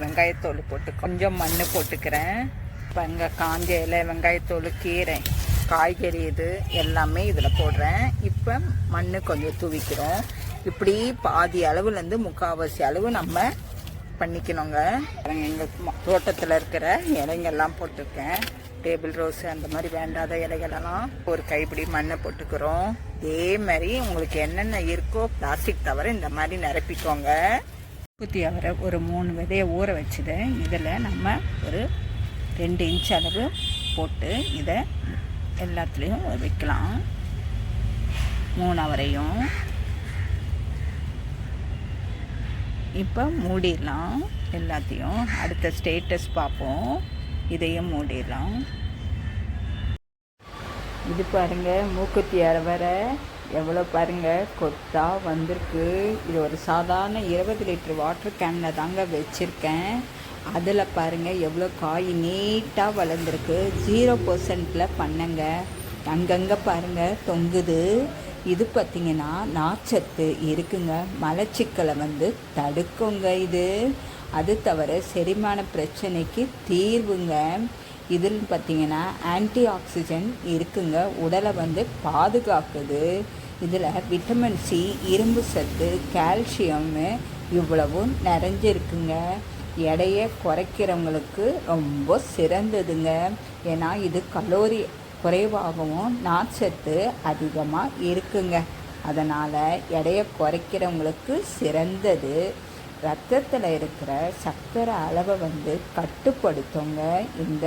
வெங்காயத்தோல் போட்டு கொஞ்சம் மண் போட்டுக்கிறேன். வெங்க காஞ்ச இலை வெங்காயத்தோல் கீரை காய்கறி இது எல்லாமே இதில் போடுறேன். இப்போ மண் கொஞ்சம் தூவிக்கிறோம். இப்படி பாதி அளவுலேருந்து முக்கால்வாசி அளவு நம்ம பண்ணிக்கணுங்க. எங்கள் தோட்டத்தில் இருக்கிற இலைங்கெல்லாம் போட்டிருக்கேன். டேபிள் ரோஸ் அந்த மாதிரி வேண்டாத இலைகளெல்லாம் ஒரு கைப்பிடி மண்ணை போட்டுக்கிறோம். இதே மாதிரி உங்களுக்கு என்னென்ன இருக்கோ பிளாஸ்டிக் தவிர இந்த மாதிரி நிரப்பிக்கோங்க. குத்தி அவரை ஒரு மூணு விதையை ஊற வச்சுது. இதில் நம்ம ஒரு ரெண்டு இன்ச் அளவு போட்டு இதை எல்லாத்துலேயும் வைக்கலாம். மூணு அவரையும். இப்போ மூடிடலாம் எல்லாத்தையும். அடுத்த ஸ்டேட்டஸ் பார்ப்போம். இதையும் மூடிடலாம். இது பாருங்கள் மூக்குத்தி அரவரை எவ்வளோ பாருங்க கொத்தா வந்திருக்கு. இது ஒரு சாதாரண இருபது லிட்டர் வாட்டர் கேனில் தாங்க வச்சுருக்கேன். அதில் பாருங்கள் எவ்வளோ காய் நீட்டாக வளர்ந்துருக்கு. ஜீரோ பர்சன்ட்டில் பண்ணங்க. அங்கங்கே பாருங்க தொங்குது. இது பார்த்தீங்கன்னா நார்ச்சத்து இருக்குங்க. மலச்சிக்கலை வந்து தடுக்குங்க இது. அது தவிர செரிமான பிரச்சனைக்கு தீர்வுங்க. இதில் பார்த்தீங்கன்னா ஆன்டி ஆக்சிஜன் இருக்குங்க. உடலை வந்து பாதுகாக்குது. இதில் விட்டமின் சி இரும்பு சத்து கால்சியம்மு இவ்வளவும் நிறைஞ்சிருக்குங்க. எடையை குறைக்கிறவங்களுக்கு ரொம்ப சிறந்ததுங்க. ஏன்னா இது கலோரி குறைவாகவும் நார்ச்சத்து அதிகமாக இருக்குங்க. அதனால் எடையை குறைக்கிறவங்களுக்கு சிறந்தது. ரத்தத்தில் இருக்கிற சர்க்கரை அளவை வந்து கட்டுப்படுத்துங்க. இந்த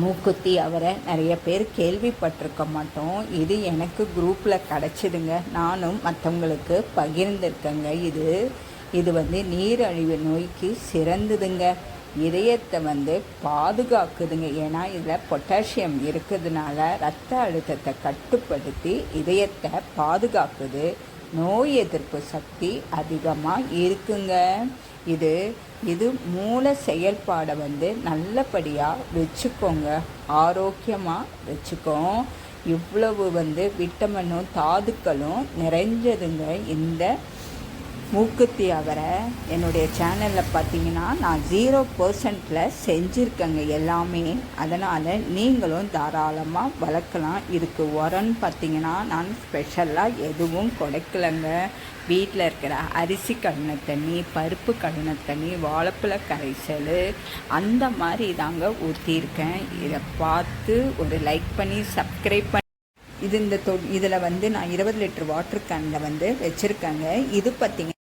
மூக்குத்தி அவரை நிறைய பேர் கேள்விப்பட்டிருக்க மாட்டோம். இது எனக்கு குரூப்பில் கிடச்சிதுங்க. நானும் மற்றவங்களுக்கு பகிர்ந்திருக்கேங்க. இது இது வந்து நீரழிவு நோய்க்கு சிறந்ததுங்க. இதயத்தை வந்து பாதுகாக்குதுங்க. ஏன்னா இதில் பொட்டாசியம் இருக்கிறதுனால ரத்த அழுத்தத்தை கட்டுப்படுத்தி இதயத்தை பாதுகாக்குது. நோய் எதிர்ப்பு சக்தி அதிகமாக இருக்குங்க. இது இது மூல செயல்பாடை வந்து நல்லபடியாக வச்சுக்கோங்க. ஆரோக்கியமாக வச்சுக்கோம் இவ்வளவு வந்து விட்டமினும் தாதுக்களும் நிறைஞ்சதுங்க. இந்த மூக்குத்தி அவரை என்னுடைய சேனலில் பார்த்தீங்கன்னா நான் ஜீரோ பர்சன்டில் செஞ்சுருக்கேங்க எல்லாமே. அதனால் நீங்களும் தாராளமாக வளர்க்கலாம். இதுக்கு உரம்னு பார்த்தீங்கன்னா நான் ஸ்பெஷலாக எதுவும் கொடுக்கலங்க. வீட்டில் இருக்கிற அரிசி கடின தண்ணி பருப்பு கடின தண்ணி வாழைப்பழ கரைசல் அந்த மாதிரி தாங்க ஊற்றியிருக்கேன் இதை பார்த்து ஒரு லைக் பண்ணி சப்ஸ்கிரைப் பண்ணி இது இந்த தொ இதில் வந்து நான் இருபது லிட்டர் வாட்டர் கேனில் வந்து வச்சுருக்கேங்க. இது பார்த்திங்கன்னா